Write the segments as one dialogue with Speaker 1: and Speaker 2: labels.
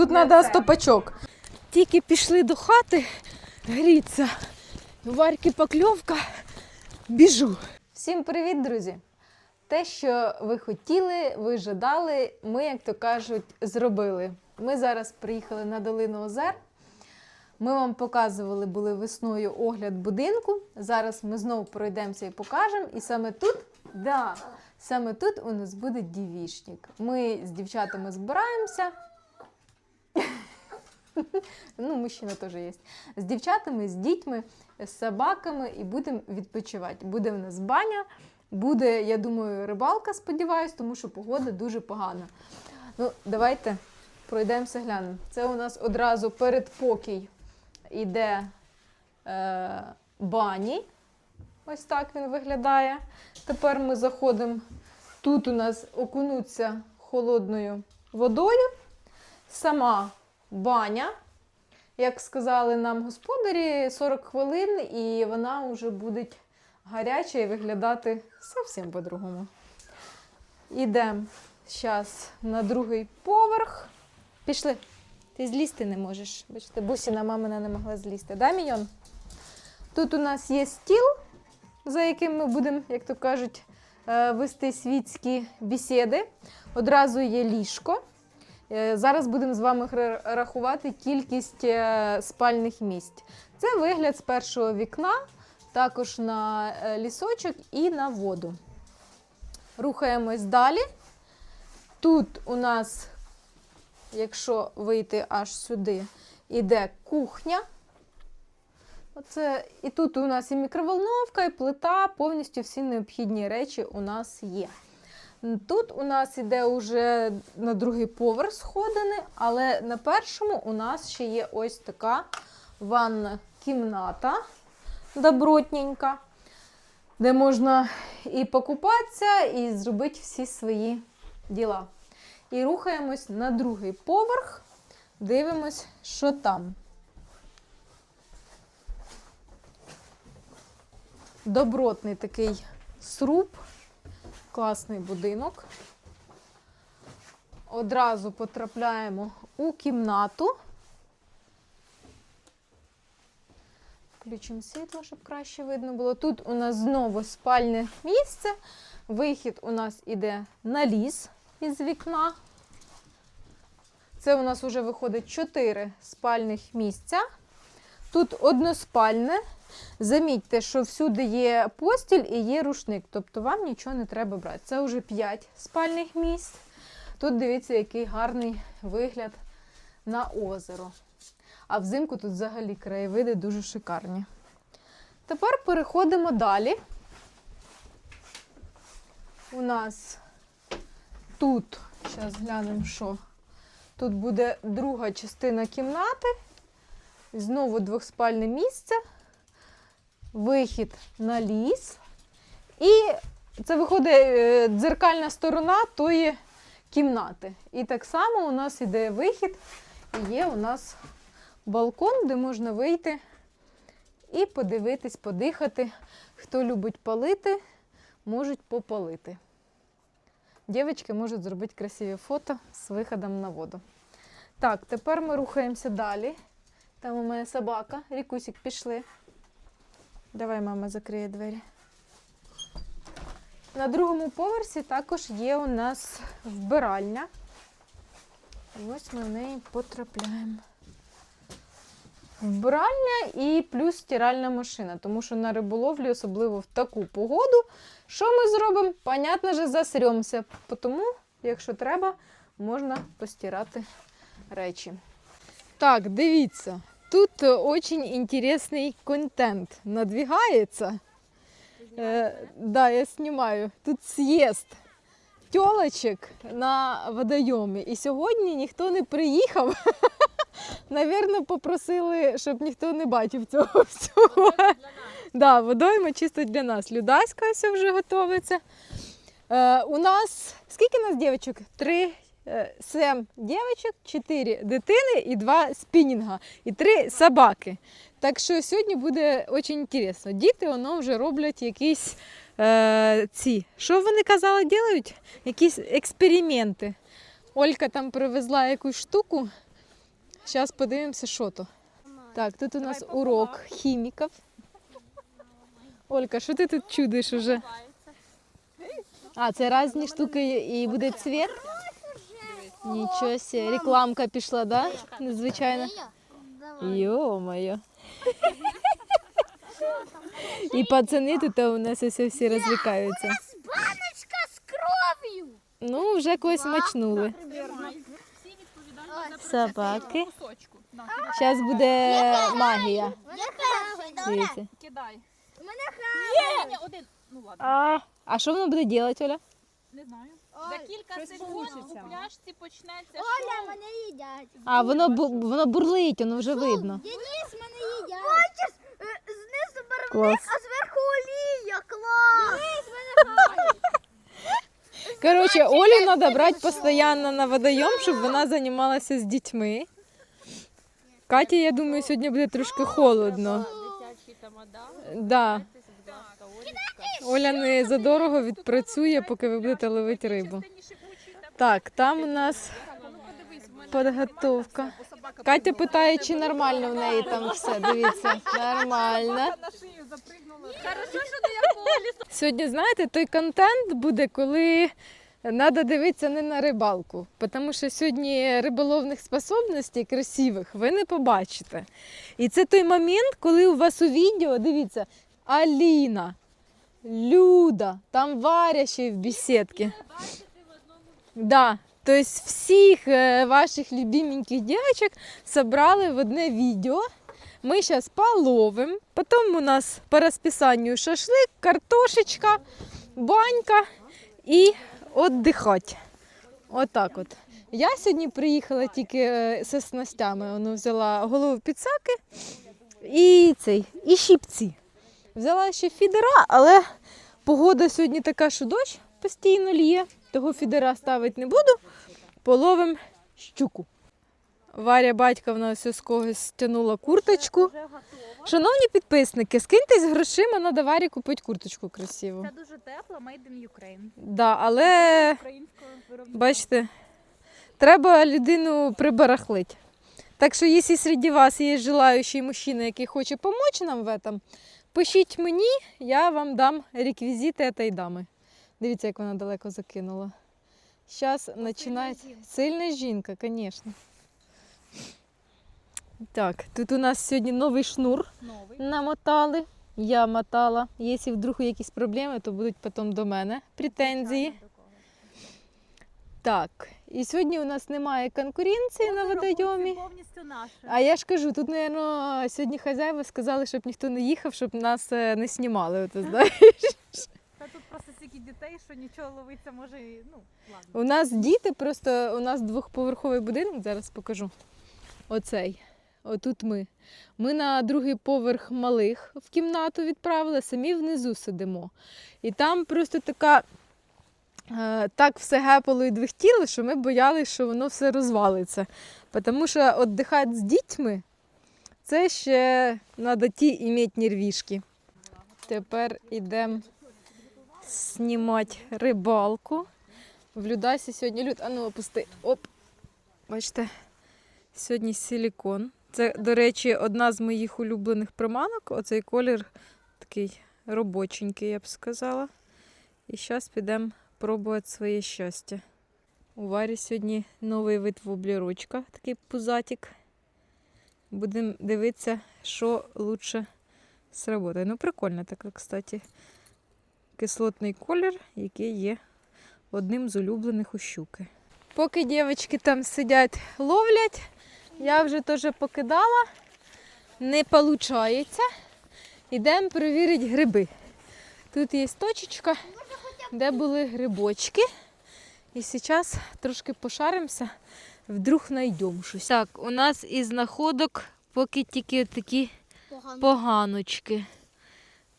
Speaker 1: Тут треба стопачок. Тільки пішли до хати, гріться. У Варьки покльовка, біжу. Всім привіт, друзі! Те, що ви хотіли, ви жадали, ми, як то кажуть, зробили. Ми зараз приїхали на долину озер. Ми вам показували були весною огляд будинку. Зараз ми знову пройдемося і покажемо. І саме тут, да, саме тут у нас буде дівішник. Ми з дівчатами збираємося. Ну, мужчина теж є. З дівчатами, з дітьми, з собаками і будемо відпочивати. Буде в нас баня, буде, я думаю, рибалка, сподіваюсь, тому що погода дуже погана. Ну, давайте пройдемося глянемо. Це у нас одразу передпокій іде е, бані. Ось так він виглядає. Тепер ми заходимо. Тут у нас окунуться холодною водою. Сама баня. Як сказали нам господарі, 40 хвилин, і вона вже буде гаряча і виглядати зовсім по-другому. Ідемо зараз на другий поверх. Пішли. Ти злізти не можеш. Бачите, бусіна мамина не могла злізти. Да, Мійон? Тут у нас є стіл, за яким ми будемо, як то кажуть, е, вести світські бесіди. Одразу є ліжко. Е, Зараз будемо з вами рахувати кількість е, спальних місць. Це вигляд з першого вікна, також на е, лісочок і на воду. Рухаємось далі. Тут у нас, якщо вийти аж сюди, іде кухня. Оце, і тут у нас і мікроволновка, і плита, повністю всі необхідні речі у нас є. Тут у нас іде вже на другий поверх сходини, але на першому у нас ще є ось така ванна кімната добротненька, де можна і покупатися, і зробити всі свої діла. І рухаємось на другий поверх, дивимось, що там. Добротний такий сруб, класний будинок. Одразу потрапляємо у кімнату. Включимо світло, щоб краще видно було. Тут у нас знову спальне місце. Вихід у нас іде на ліс із вікна. Це у нас вже виходить 4 спальних місця. Тут односпальне. Замітьте, що всюди є постіль і є рушник, тобто вам нічого не треба брати. Це вже 5 спальних місць. Тут дивіться, який гарний вигляд на озеро. А взимку тут взагалі краєвиди дуже шикарні. Тепер переходимо далі. У нас тут, зараз глянемо, що. Тут буде друга частина кімнати. Знову двохспальне місце вихід на ліс. І це виходить е, дзеркальна сторона тої кімнати. І так само у нас іде вихід, і є у нас балкон, де можна вийти і подивитись, подихати. Хто любить палити, можуть попалити. Дівчатки можуть зробити красиві фото з виходом на воду. Так, тепер ми рухаємося далі. Там у мене собака. Рікусік, пішли. Давай мама закриє двері. На другому поверсі також є у нас вбиральня. І ось ми в неї потрапляємо. Вбиральня і плюс стиральна машина, тому що на риболовлі, особливо в таку погоду, що ми зробимо? Понятно же, засремся. Тому, якщо треба, можна постирати речі. Так, дивіться. Тут э, очень интересный контент надвигается. Э, да, я снимаю. Тут съезд тілочок на водойомі. І сьогодні ніхто не приїхав. Навірно, попросили, щоб ніхто не бачив цього всього. Да, водойма чисто для нас. Людаська ось вже готується. Е, у нас скільки нас дівчаток? Три. е, Сем дівчаток, чотири дитини і два спінінга, і три собаки. Так що сьогодні буде дуже цікаво. Діти воно вже роблять якісь е, ці. Що вони казали, роблять? Якісь експерименти. Олька там привезла якусь штуку, Зараз подивимося, що то. Так, тут у нас урок хіміків. Олька, що ти тут чудиш уже? А, це різні штуки і буде цвіт? Нічого себе, рекламка пішла, да? Незвичайно. Йо-моє. І пацани тут у нас ось всі розвлікаються.
Speaker 2: Баночка з кров'ю.
Speaker 1: Ну, вже когось мачнули. Собаки. Зараз буде магія.
Speaker 2: Яка?
Speaker 1: Дивіться.
Speaker 3: Кидай.
Speaker 2: У мене хай.
Speaker 3: Ні, один. Ну ладно,
Speaker 1: А, а що воно буде робити, Оля?
Speaker 3: Не знаю. За кілька
Speaker 4: щось
Speaker 3: секунд
Speaker 4: получиться.
Speaker 3: у пляшці почнеться
Speaker 2: Оля,
Speaker 3: шоу.
Speaker 2: мене їдять.
Speaker 1: А, воно, бу- воно бурлить, воно вже видно.
Speaker 2: Денис, мене їдять. Бачиш, знизу барвник,
Speaker 1: Клас.
Speaker 2: а зверху олія. Клас. Денис, мене.
Speaker 1: Коротше, Олю треба брати постійно на водойом, щоб вона займалася з дітьми. Каті, я думаю, сьогодні буде трошки холодно.
Speaker 3: Дитячий тамада.
Speaker 1: Да. Оля не задорого відпрацює, поки ви будете ловити рибу. Так, там у нас підготовка. Катя питає, чи нормально в неї там все. Дивіться, нормально. Сьогодні, знаєте, той контент буде, коли треба дивитися не на рибалку. Тому що сьогодні риболовних способностей красивих ви не побачите. І це той момент, коли у вас у відео, дивіться, Аліна, Люда, там Варя ще в бесідці. Да. Тобто всіх е, ваших любименьких дівчаток собрали в одне відео. Ми зараз половимо. Потім у нас по розписанню шашлик, картошечка, банька і віддихати. Отак от. Я сьогодні приїхала тільки е, зі снастями. Воно взяла голову підсаки і цей, і щипці. Взяла ще фідера, але погода сьогодні така, що дощ постійно лє, того фідера ставити не буду. Половим щуку. Варя батьківна ось з когось стягнула курточку. Шановні підписники, скиньтесь грошима, надо Варі купити курточку красиву.
Speaker 3: Це дуже тепло, made in Ukraine.
Speaker 1: Да, але бачите, треба людину прибарахлити. Так що, якщо серед вас є желаючий мужчина, який хоче допомогти нам в этом, пишіть мені, я вам дам реквізити цієї дами. Дивіться, як вона далеко закинула. Зараз починається. Сильна жінка, звісно. Так, тут у нас сьогодні новий шнур
Speaker 3: Новий.
Speaker 1: намотали. Я мотала. Якщо вдруг якісь проблеми, то будуть потім до мене претензії. Так, і сьогодні у нас немає конкуренції на водойомі.
Speaker 3: Повністю наше.
Speaker 1: А я ж кажу, тут, мабуть, сьогодні хазяїва сказали, щоб ніхто не їхав, щоб нас е, не знімали. Ото, знаєш.
Speaker 3: Та тут просто стільки дітей, що нічого ловиться може і, ну, ладно.
Speaker 1: У нас діти, просто у нас двохповерховий будинок, зараз покажу. Оцей. Отут ми. Ми на другий поверх малих в кімнату відправили, самі внизу сидимо. І там просто така. Е, Так все гепало і двихтіло, що ми боялися, що воно все розвалиться. Тому що віддихати з дітьми це ще треба ті іметь нервішки. Тепер йдемо знімати рибалку. В Людасі сьогодні люд. А ну опусти. Оп. Бачите, сьогодні силікон. Це, до речі, одна з моїх улюблених приманок. Оцей колір такий робоченький, я б сказала. І зараз підемо пробувати своє щастя. У Варі сьогодні новий вид воблірочка, такий пузатик. Будемо дивитися, що краще сработає. Ну, прикольно така, кстати. Кислотний колір, який є одним з улюблених у щуки. Поки дівчатки там сидять, ловлять, я вже теж покидала. Не виходить. Йдемо перевірити гриби. Тут є точечка, де були грибочки. І зараз трошки пошаримося, вдруг знайдемо щось. Так, у нас із знаходок поки тільки такі
Speaker 2: Погано.
Speaker 1: поганочки.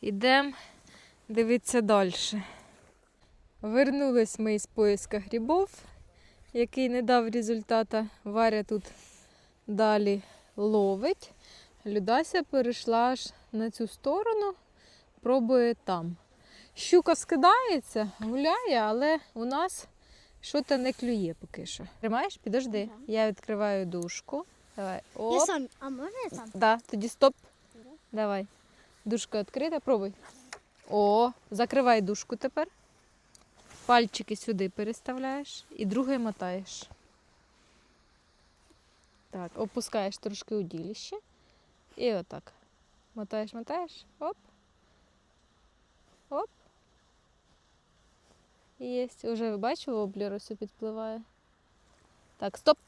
Speaker 1: Ідемо дивитися далі. Вернулись ми із поиска грибів, який не дав результата. Варя тут далі ловить. Людася перейшла аж на цю сторону, пробує там. Щука скидається, гуляє, але у нас щось не клює поки що. Тримаєш? Підожди. Я відкриваю дужку. Давай.
Speaker 2: Я сам. А можна я сам?
Speaker 1: Да, тоді стоп. Давай. Дужка відкрита, пробуй. О, закривай дужку тепер. Пальчики сюди переставляєш і другий мотаєш. Так, опускаєш трошки уділіще. І отак. Мотаєш, мотаєш. Оп. Оп. Єсть. Уже бачу, воблер ось підпливає. Так, стоп.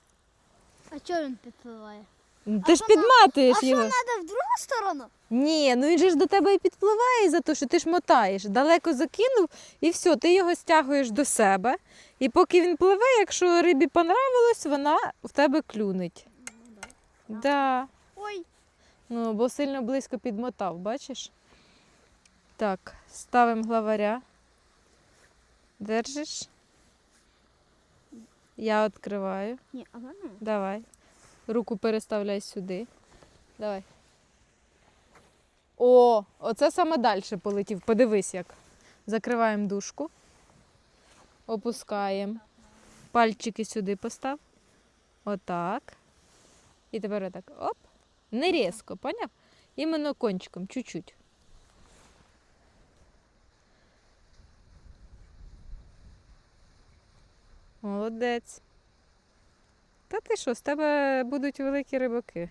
Speaker 2: А чого він підпливає?
Speaker 1: Ну,
Speaker 2: А
Speaker 1: Ти ж
Speaker 2: що на-
Speaker 1: підматуєш
Speaker 2: А що треба в другу сторону?
Speaker 1: Ні, ну він же ж до тебе і підпливає за те, що ти ж мотаєш. Далеко закинув і все, ти його стягуєш до себе. І поки він пливе, якщо рибі понравилось, вона в тебе клюнеть. Да.
Speaker 2: Ой,
Speaker 1: Ну, бо сильно близько підмотав, бачиш? Так, ставимо главаря. Держиш. Я відкриваю.
Speaker 2: ні, а можна?
Speaker 1: Давай. Руку переставляй сюди. Давай. О, оце саме далі полетів. Подивись як. Закриваємо дужку. Опускаємо. Пальчики сюди постав. Отак. І тепер отак. Оп. Не різко, поняв? Іменно кончиком, чуть-чуть. Молодець. Та ти що, з тебе будуть великі рибаки.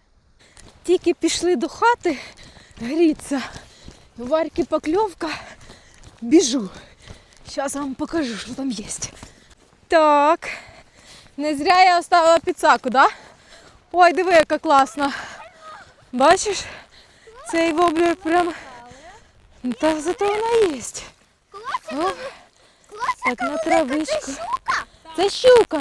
Speaker 1: Тільки пішли до хати гріться. У Варьки покльовка. Біжу. Зараз вам покажу, що там є. Так. Не зря я оставила підсаку, да? Ой, диви, яка класна. Бачиш? Цей воблер прям. Та зато вона є. О, Так, на травичку. Це щука.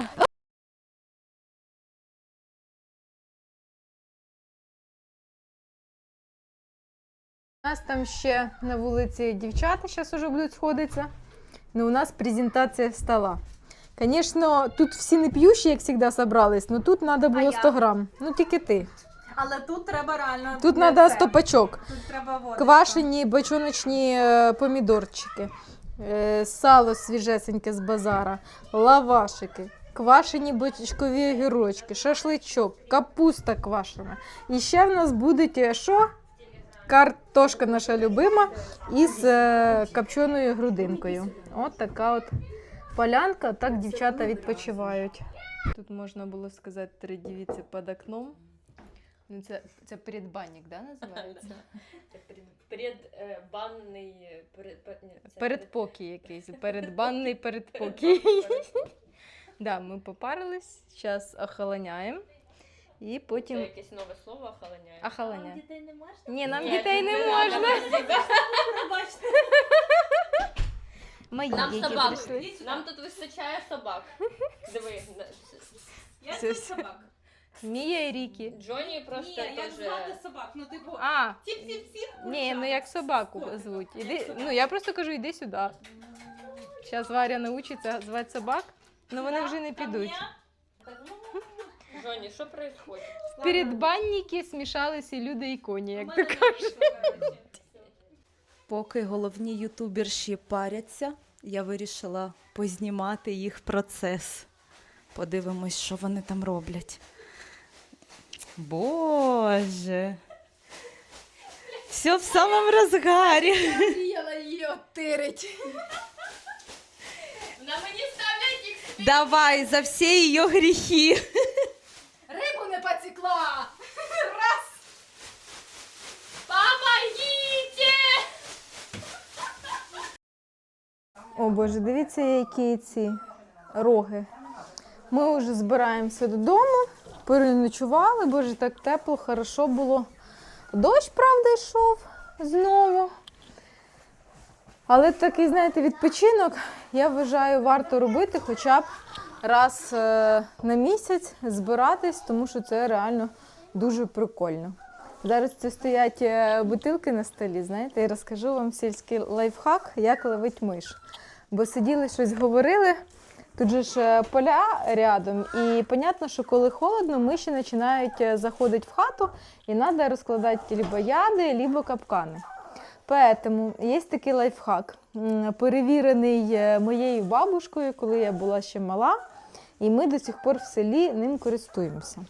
Speaker 1: У нас там ще на вулиці дівчата зараз уже будуть сходитися. Ну, у нас презентація стола. Звісно, тут всі не п'ющі, як завжди, зібрались, але тут треба було 100 грам. Ну тільки ти.
Speaker 3: Але тут треба реально.
Speaker 1: Тут треба стопачок.
Speaker 3: Тут треба воду.
Speaker 1: Квашені бочоночні е, помідорчики, сало свіжесеньке з базара, лавашики, квашені бочкові огірочки, шашличок, капуста квашена. І ще в нас буде е, що? Картошка наша любима із е, копченою грудинкою. От така от полянка, так дівчата відпочивають. Тут можна було сказати три дівіці під окном. Ну, це, це передбанник, да, називається?
Speaker 4: Предбанний перед, пер-
Speaker 1: Передпокій якийсь, передбанний передпокій. да, ми попарились, зараз охолоняємо. І
Speaker 4: Це
Speaker 1: потім
Speaker 4: якесь нове слово охолоняє.
Speaker 1: охолоняємо.
Speaker 3: дітей не можна?
Speaker 1: Ні, нам
Speaker 4: Ні,
Speaker 1: дітей не можна.
Speaker 3: Пробачте.
Speaker 1: Мої
Speaker 4: Нам
Speaker 1: діти
Speaker 4: собак.
Speaker 1: прийшли.
Speaker 4: Нам тут вистачає собак. Диви,
Speaker 3: Я
Speaker 1: Це
Speaker 3: це
Speaker 1: все.
Speaker 3: собак.
Speaker 1: Мія і Рікі.
Speaker 4: Джоні просто
Speaker 3: Ні, як
Speaker 4: теж.
Speaker 3: звати собак? Ну, типу,
Speaker 1: А,
Speaker 3: тіп-тіп-тіп.
Speaker 1: ні, ну як собаку звуть. Іди, ну я просто кажу, іди сюди. Зараз Варя научиться звати собак, але вони вже не підуть.
Speaker 4: Джоні, що відбувається?
Speaker 1: В передбанники смішалися і люди і коні, як ти кажеш.
Speaker 5: Поки головні ютуберші паряться, я вирішила познімати їх процес. Подивимось, що вони там роблять. Боже. Все в самому розгарі.
Speaker 1: Мріяла її оттирить.
Speaker 4: На мені ставлять їх.
Speaker 5: Давай за всі її гріхи.
Speaker 1: Рибу не потекла!
Speaker 4: Помогите!
Speaker 1: О Боже, дивіться, які ці роги. Ми вже збираємося додому, переночували, боже, так тепло, хорошо було. Дощ, правда, йшов знову. Але такий, знаєте, відпочинок, я вважаю, варто робити хоча б раз е, на місяць збиратись, тому що це реально дуже прикольно. Зараз це стоять е, бутилки на столі, знаєте, і розкажу вам сільський лайфхак, як ловить миш. Бо сиділи щось говорили, тут же ж е, поля рядом, і понятно, що коли холодно, миші починають е, заходити в хату, і треба розкладати либо яди, либо капкани. Поэтому є такий лайфхак, перевірений е, моєю бабушкою, коли я була ще мала, і ми до сих пор в селі ним користуємося.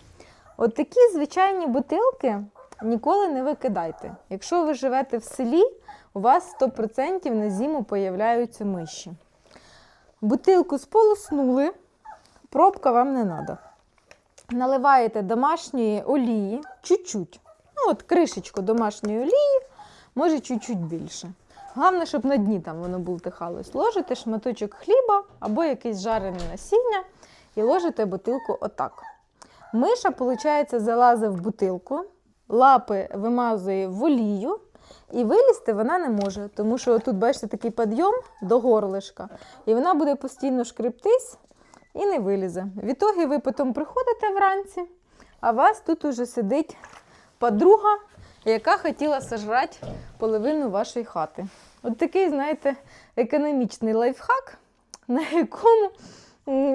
Speaker 1: От такі звичайні бутилки ніколи не викидайте. Якщо ви живете в селі, у вас 100% на зиму появляються миші. Бутилку сполоснули, пробка вам не треба. Наливаєте домашньої олії, чуть-чуть. Ну, от кришечку домашньої олії, може чуть-чуть більше. Головне, щоб на дні там воно бултихалось. Ложите шматочок хліба або якесь жарене насіння і ложите бутилку отак. Миша, виходить, залазить в бутилку, лапи вимазує в олію, і вилізти вона не може, тому що тут, бачите, такий підйом до горлишка, і вона буде постійно шкрептись і не вилізе. В ітогі ви потім приходите вранці, а вас тут уже сидить подруга, яка хотіла сожрати половину вашої хати. От такий, знаєте, економічний лайфхак, на якому,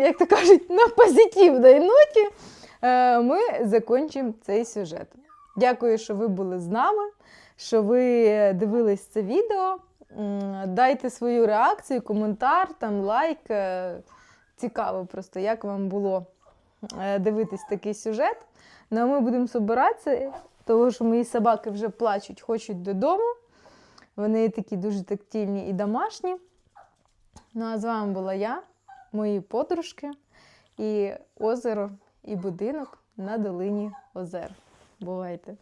Speaker 1: як то кажуть, на позитивній ноті е, ми закінчимо цей сюжет. Дякую, що ви були з нами, що ви дивились це відео. Дайте свою реакцію, коментар, там, лайк. Е, Цікаво просто, як вам було е, дивитись такий сюжет. Ну, а ми будемо збиратися, тому що мої собаки вже плачуть, хочуть додому. Вони такі дуже тактильні і домашні. Ну а з вами була я, мої подружки, і озеро, і будинок на долині озер. Бувайте!